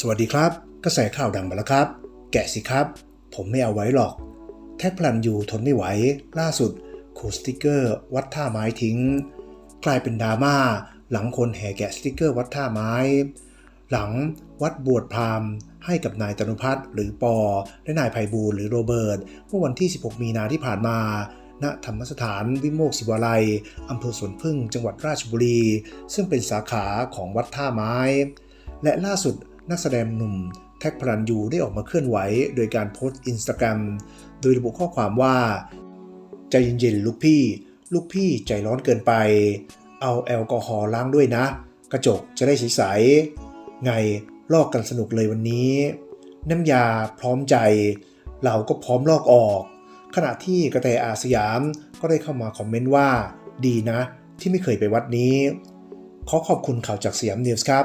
สวัสดีครับ กระแสข่าวดังมาแล้วครับ แกะสิครับ ผมไม่เอาไว้หรอก แท็กพลันยูทนไม่ไหว ล่าสุดขูดสติกเกอร์วัดท่าไม้ทิ้ง กลายเป็นดราม่า หลังคนแห่แกะสติกเกอร์วัดท่าไม้ หลังวัดบวชพราหมณ์ให้กับนายตนุพัฒน์หรือปอ และนายไพบูลหรือโรเบิร์ตเมื่อวันที่ 16 มีนาที่ผ่านมา ณธรรมสถานวิโมกศิวาลัยอำเภอสวนพึ่งจังหวัดราชบุรี ซึ่งเป็นสาขาของวัดท่าไม้ และล่าสุด นักแสดงหนุ่มแท็กพลันยูได้ออกมาเคลื่อนไหว โดยการโพสต์อินสตาแกรมโดยระบุข้อความว่า ใจเย็นๆลูกพี่ ลูกพี่ใจร้อนเกินไป เอาแอลกอฮอล์ล้างด้วยนะ กระจกจะได้ใสๆไงลอกกันสนุกเลยวันนี้ น้ำยาพร้อมใจ เราก็พร้อมลอกออก ขณะที่กระแตอาสยามก็ได้เข้ามาคอมเมนต์ว่า ดีนะ ที่ไม่เคยไปวัดนี้ ขอขอบคุณข่าวจากสยามนิวส์ครับ